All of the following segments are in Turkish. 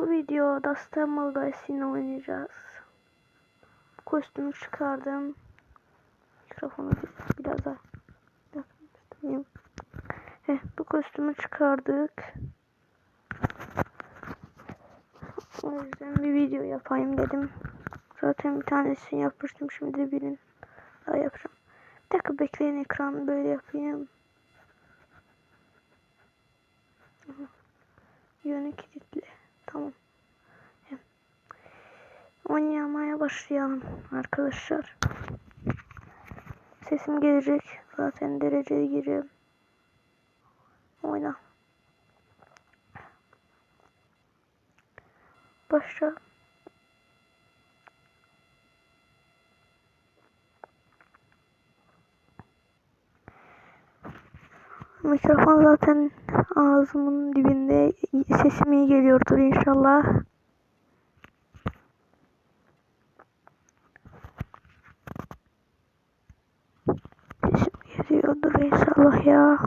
Bu videoda Stamble Galaxy'ni oynayacağız. Kostümü çıkardım. Mikrofonu bir- biraz daha yakınlaştırayım. Heh, bu kostümü çıkardık. O yüzden bir video yapayım dedim. Zaten bir tanesini yapmıştım. Şimdi de birini daha yapacağım. Bir dakika bekleyin ekranı böyle yapayım. Yönü kilitli. Tamam. Oynamaya başlayalım arkadaşlar. Sesim gelecek. Zaten dereceye gireceğim. Oyna. Başla. Mikrofon zaten ağzımın dibinde. Sesim iyi geliyordur inşallah. Sesim geliyordur inşallah ya.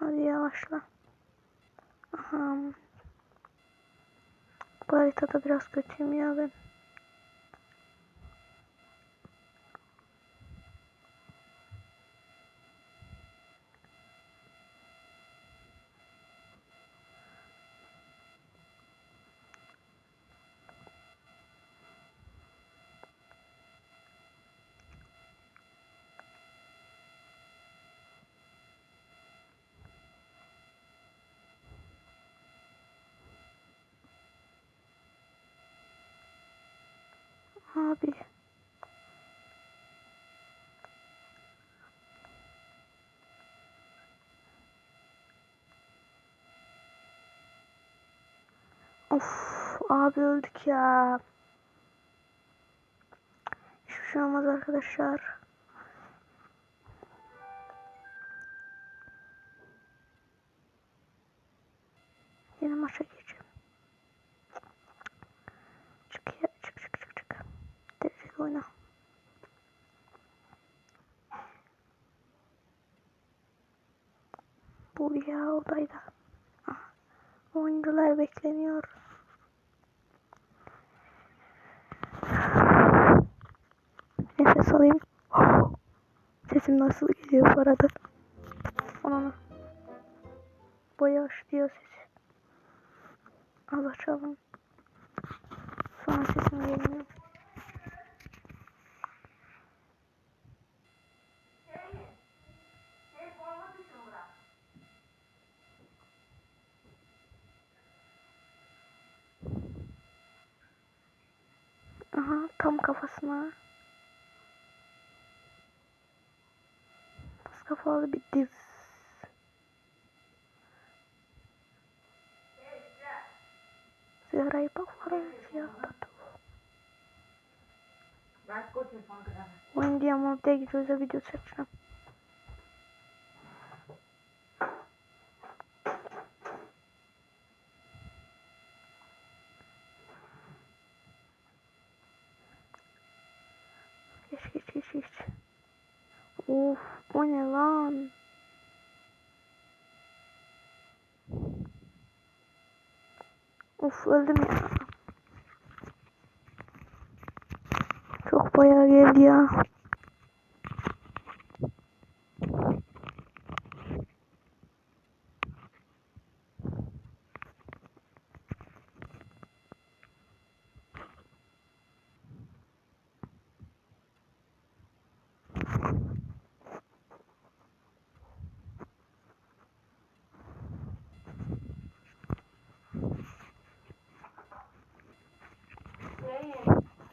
Hadi yavaşla. Aha. Bu haritada biraz kötüyüm ya ben. Abi. Of abi öldük ya. Hiçbir şey olmaz arkadaşlar. Yeni maça geçelim. Ya odayda. Ah, Oyuncular bekleniyor. Nefes alayım. Sesim nasıl geliyor bu arada? Onu boyaş diyor sesi. Az açalım. Sonra sesim gelmiyor. Aha tam kafasına. Bas kafalı bir diz. Sigarayı bakmadan siyah tatu. Oyun diye modda gidiyoruz video seçeceğim. Geç geç geç geç. Of o ne lan? Of öldüm ya. Çok bayağı geldi ya.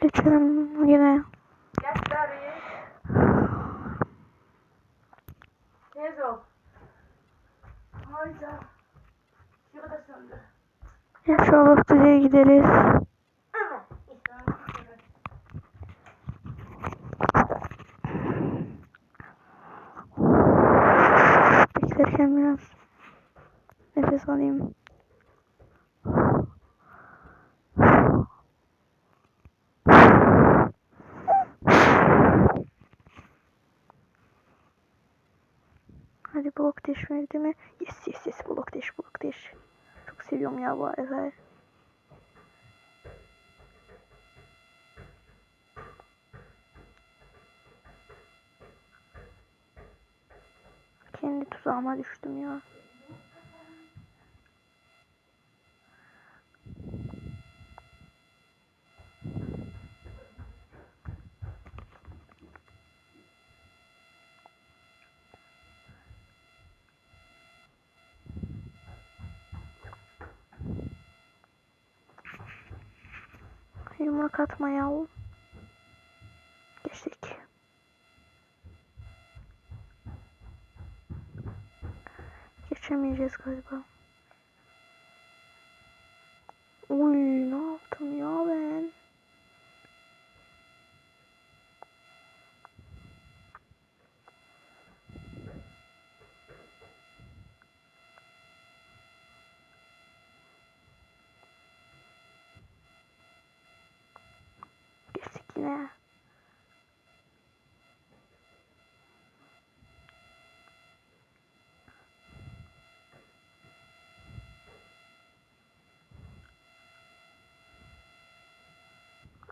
Geçelim yine. Gel Dari. Ol. Hayda. Şurada söndü. İnşallah düzeye gideriz. Ama. Beklerken biraz nefes alayım. Deş verdi mi? Yes yes yes blok deş blok deş. Çok seviyorum ya bu arada. Kendi tuzağıma düştüm ya. Yumruk atma yahu. Geçtik. Geçemeyeceğiz galiba. Uy ne yaptım ya ben? Yine.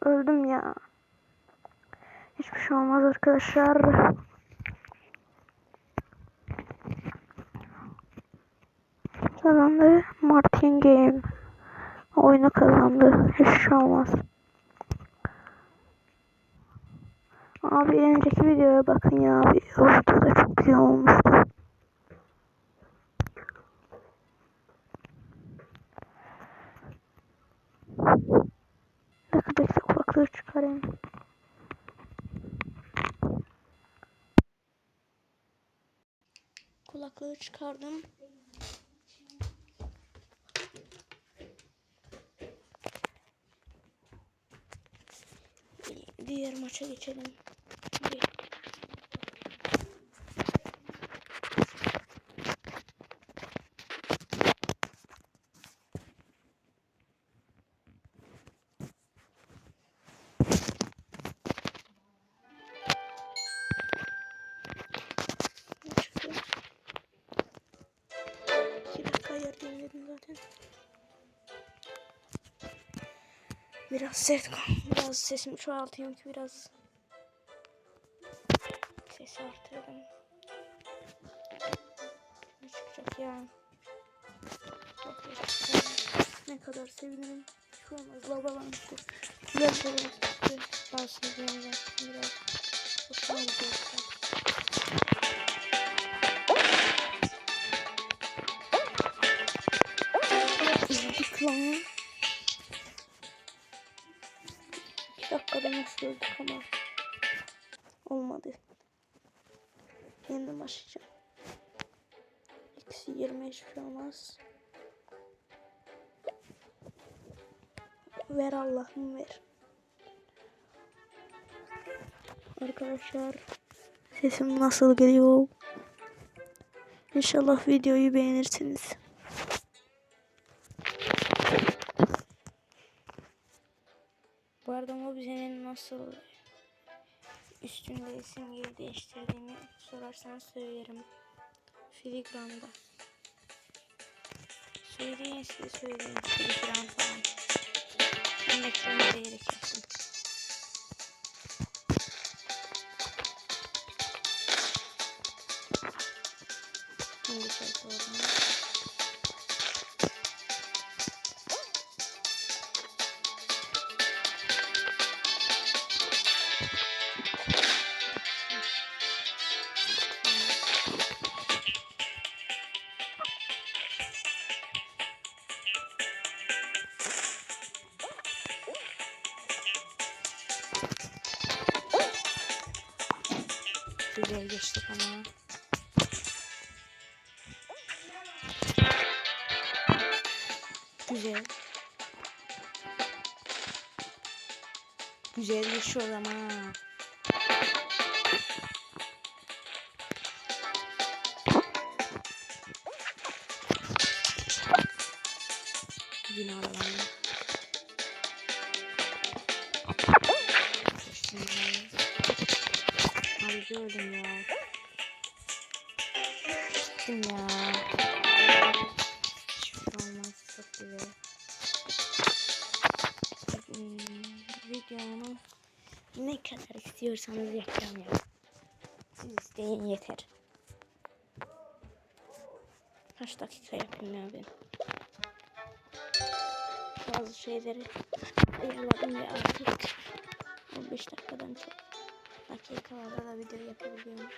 Öldüm ya. Hiçbir şey olmaz arkadaşlar. Kazandı. Martin Game. Oyunu kazandı. Hiçbir şey olmaz. Abi önceki videoya bakın ya. Abi, o videoda çok güzel olmuştu. Dakika bekle kulaklığı çıkarayım. Kulaklığı çıkardım. Diğer maça geçelim. Biraz ses biraz sesimi çoğaltayım ki biraz sesi arttırdım. Ne çıkacak ya? Ne kadar sevinirim. Şu olmaz lavalanmıştı. Biraz böyle çıktı. Daha sevdiğim biraz. Hoşuma gidiyor. Öldük ama olmadı. Yeniden başlayacağım. Eksi 20 hiçbir şey olmaz. Ver Allah'ım ver. Arkadaşlar sesim nasıl geliyor? İnşallah videoyu beğenirsiniz. Bu arada Mobizen'in nasıl üstünde isim gibi değiştirdiğimi sorarsanız söylerim. Filigran'da. Söyleyin size söyleyin. Filigran falan. Ben ekranı diyerek yaptım. Şimdi Güzel geçiyor ama. Yine. Şimdi Abi gördüm ya. gittim ya. İstiyorsanız yapacağım ya. Siz isteyin yeter. Kaç dakika yapayım ya ben. Bazı şeyleri ayarladım ve artık 15 dakikadan çok dakikalarda da video yapabiliyorum.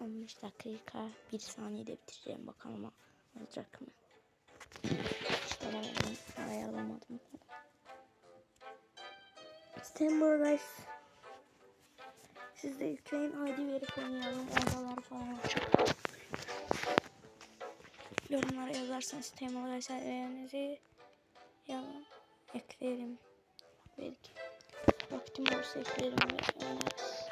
15 dakika 1 saniyede bitireceğim bakalım olacak mı? İşte ben ayarlamadım. Stemmer Siz de yükleyin ID verip oynayalım. Odalar falan olacak. Yorumlara yazarsanız Stemmer Rice'lerinizi yazın. Eklerim. Belki. Vaktim olursa eklerim ve oynarız.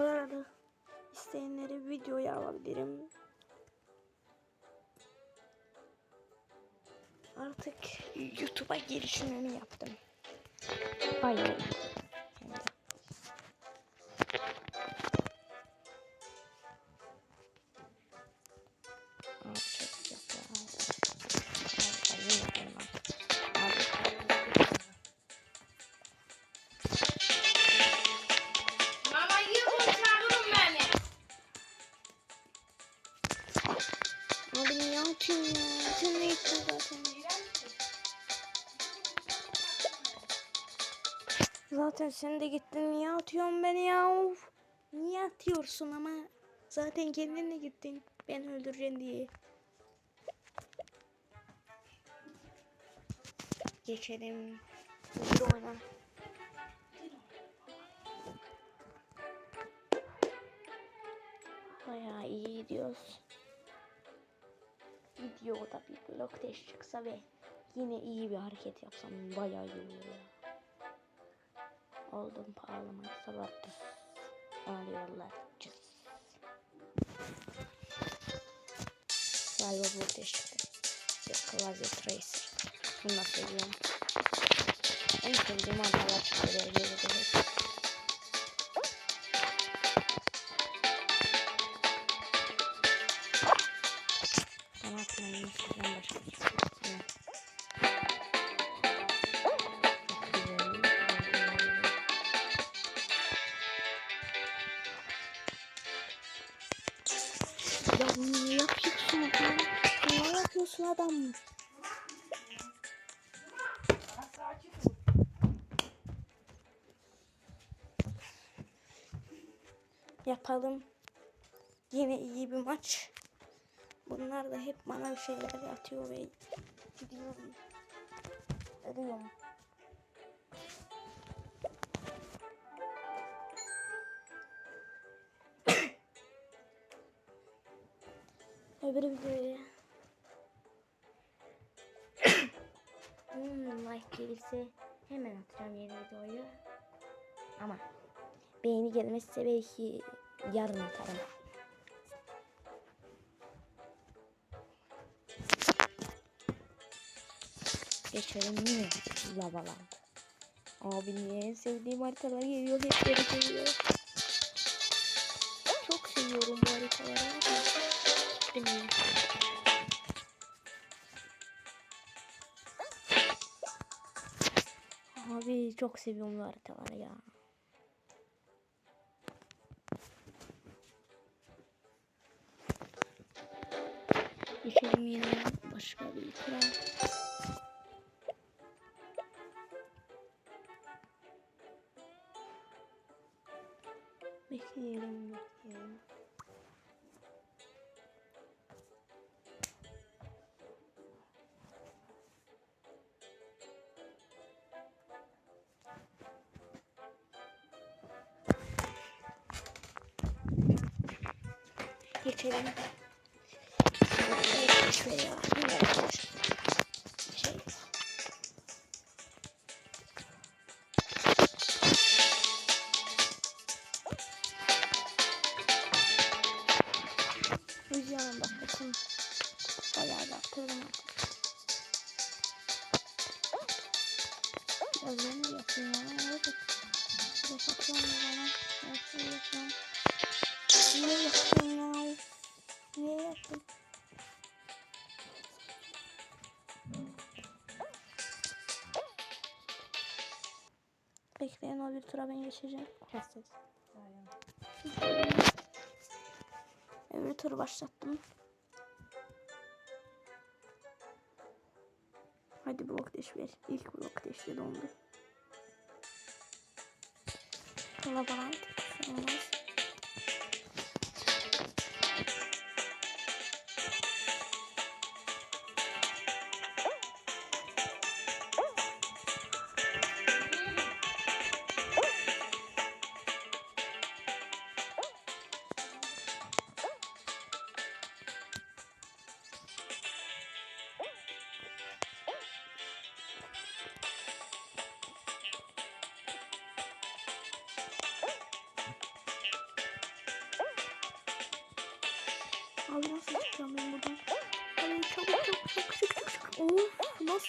Arada isteyenleri videoya alabilirim. Artık YouTube'a girişimimi yaptım. Bayağı iyi. Atıyorsun ama? Zaten kendin de gittin. Beni öldüreceksin diye. Geçelim. Bir oyna. Bayağı iyi gidiyoruz. Videoda bir blok test çıksa ve yine iyi bir hareket yapsam bayağı iyi olur. Oldum pahalı salar cız. Galiba bu çıktı. Yok Klavye Tracer. Bunu da seviyorum. En sevdiğim antalar çıktı. Böyle. Bana atmayın. Sizden başka bir şey Yapalım. Yine iyi bir maç. Bunlar da hep bana bir şeyler atıyor ve gidiyorum. Ölüyorum. Öbür videoya hmm, like gelirse hemen atacağım yeni videoyu. Ama beğeni gelmezse belki yarın atarım. Geçelim yine lavalar. Abi niye en sevdiğim haritalar geliyor hep geri geliyor. Çok seviyorum bu haritaları gitmiyor. Abi çok seviyorum bu haritaları ya. Geçelim yine başka bir tura. Rüzgarın bakmasın. Bayağı da attırdım artık. Mi yapayım ya? Evet. Biraz atıyorum o zaman. Ben şöyle yapıyorum. Niye yaptım ya? Niye yaptım? Bekleyin o bir tura ben geçeceğim. Proses. Aynen. Turu başlattım. Hadi blok deş ver. İlk blok deşte dondu. Kalabalık.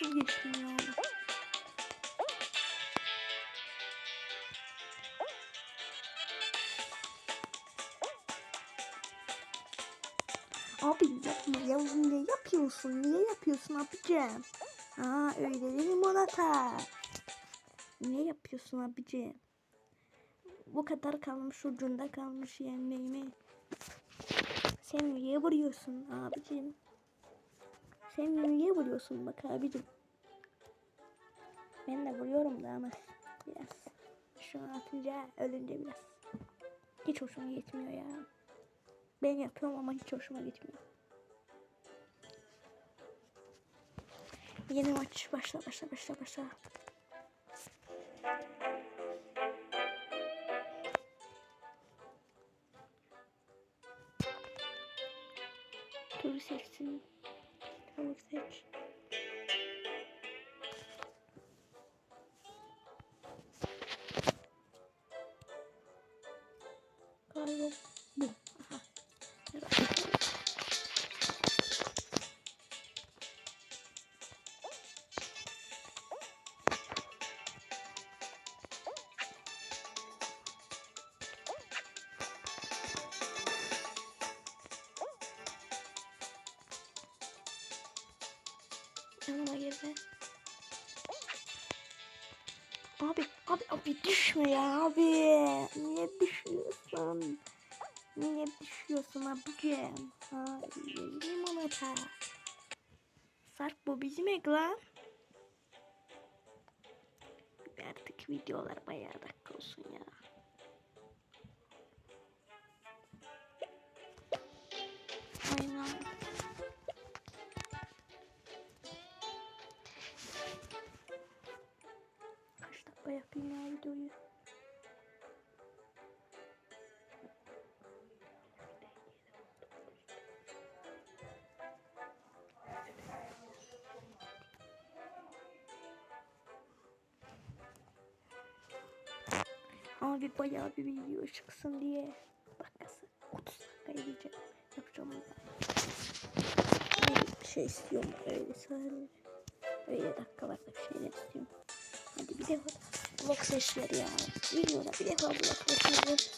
Of nasıl geçtim ya? Abi yapma ya niye yapıyorsun? Niye yapıyorsun abicim? Aa öyle değil limonata. Niye yapıyorsun abicim? Bu kadar kalmış ucunda kalmış yemeğimi. Sen niye vuruyorsun abicim? Sen niye vuruyorsun bak abicim? Ben de vuruyorum da ama biraz. Şu an atınca ölünce biraz. Hiç hoşuma gitmiyor ya. Ben yapıyorum ama hiç hoşuma gitmiyor. Yeni maç başla başla başla başla. Turu seçsin. Tavuk seç. Düşme ya abi. Niye düşüyorsun? Niye düşüyorsun abicim? Hayır, limonata. Sarp bu bizim ekran. Artık videolar bayağı dakika olsun ya. Aynen. Kaç dakika yapayım ya videoyu? Abi bayağı bir video çıksın diye. Dakikası 30 dakika edeceğim. Yapacağım onu. Bir şey istiyorum öyle sadece. Öyle dakikalarda bir şeyler istiyorum. Hadi bir defa vlog seçler ya. Videoda bir defa vlog seçler.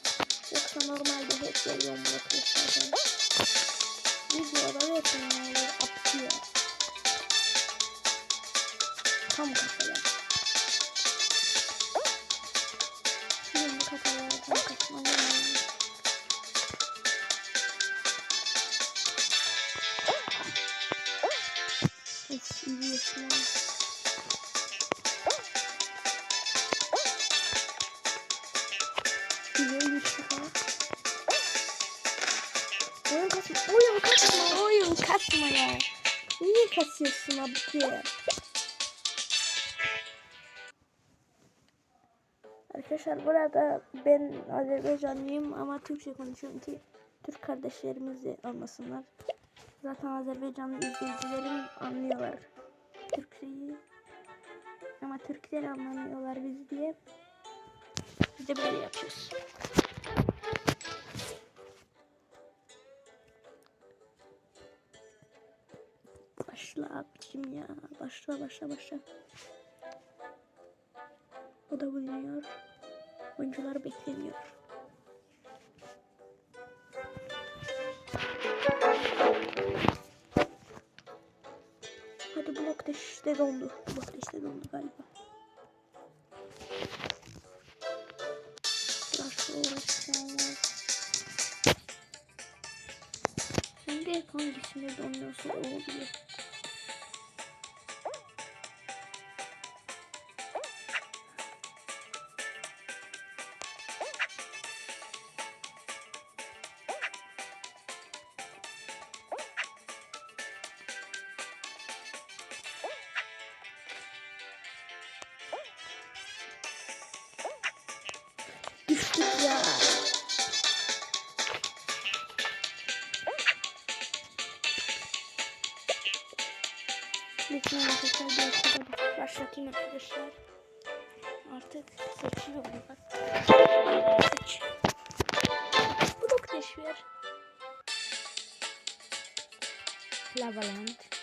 Yoksa normalde hep veriyorum vlog seçlerden. Videoda vermiyorum atıyor. Tam kafaya. Oyun kasma, oyun kasma ya. Niye kasıyorsun abi? Arkadaşlar burada ben Azerbaycanlıyım ama Türkçe konuşuyorum ki Türk kardeşlerimizi anlasınlar. Zaten Azerbaycanlı izleyicilerim anlıyorlar Türkçeyi. Ama Türkler anlamıyorlar biz diye. Biz de böyle yapıyoruz. Başla abicim ya. Başla başla başla. O da bulunuyor. Oyuncular bekleniyor. Hadi blok deşte dondu. Blok deşte dondu galiba. Biraz hep hangisinde donuyorsa o Lütfen arkadaşlar bir dakika başlatayım arkadaşlar. Artık seçiyorum bak. Seç. Blok deşver. Lavaland.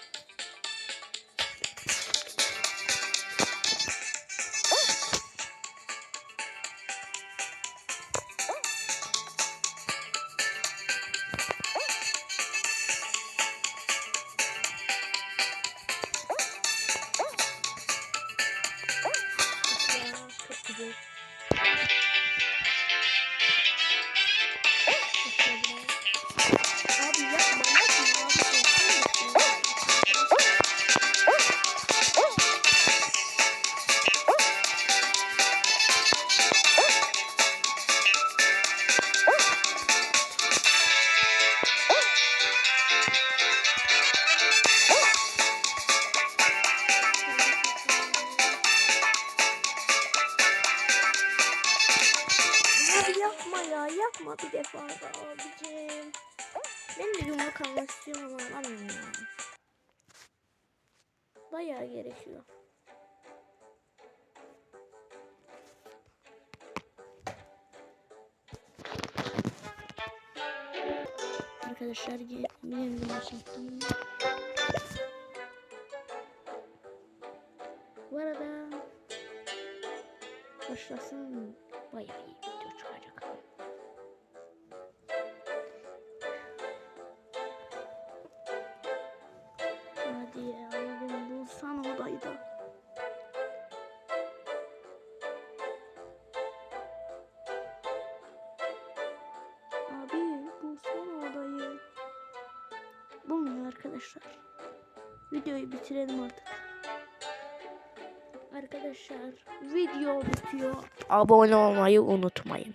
Arkadaşlar ye- yeniden başlattım. Bu arada başlasın bayağı iyi bitirelim artık. Arkadaşlar video bitiyor. Abone olmayı unutmayın.